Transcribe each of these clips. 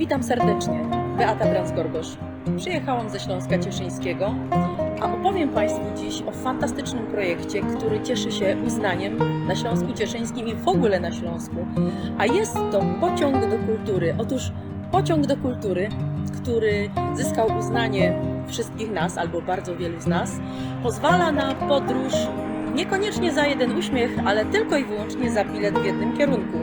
Witam serdecznie, Beata Brans-Gorgosz. Przyjechałam ze Śląska Cieszyńskiego, a opowiem Państwu dziś o fantastycznym projekcie, który cieszy się uznaniem na Śląsku Cieszyńskim i w ogóle na Śląsku. A jest to pociąg do kultury. Otóż pociąg do kultury, który zyskał uznanie wszystkich nas, albo bardzo wielu z nas, pozwala na podróż niekoniecznie za jeden uśmiech, ale tylko i wyłącznie za bilet w jednym kierunku.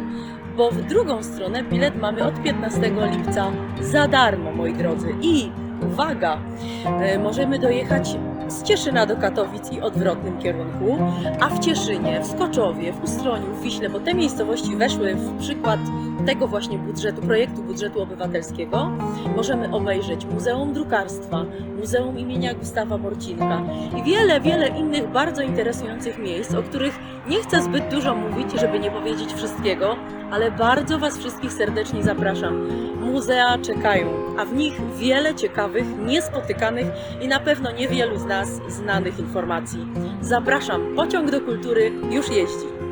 Bo w drugą stronę bilet mamy od 15 lipca za darmo, moi drodzy. I uwaga, e, możemy dojechać z Cieszyna do Katowic i odwrotnym kierunku, a w Cieszynie, w Skoczowie, w Ustroniu, w Wiśle, bo te miejscowości weszły w przykład tego właśnie budżetu, projektu budżetu obywatelskiego, możemy obejrzeć Muzeum Drukarstwa, Muzeum imienia Gustawa Morcinka i wiele, wiele innych bardzo interesujących miejsc, o których nie chcę zbyt dużo mówić, żeby nie powiedzieć wszystkiego, ale bardzo Was wszystkich serdecznie zapraszam. Muzea czekają, a w nich wiele ciekawych, niespotykanych i na pewno niewielu z nas znanych informacji. Zapraszam, pociąg do kultury już jeździ.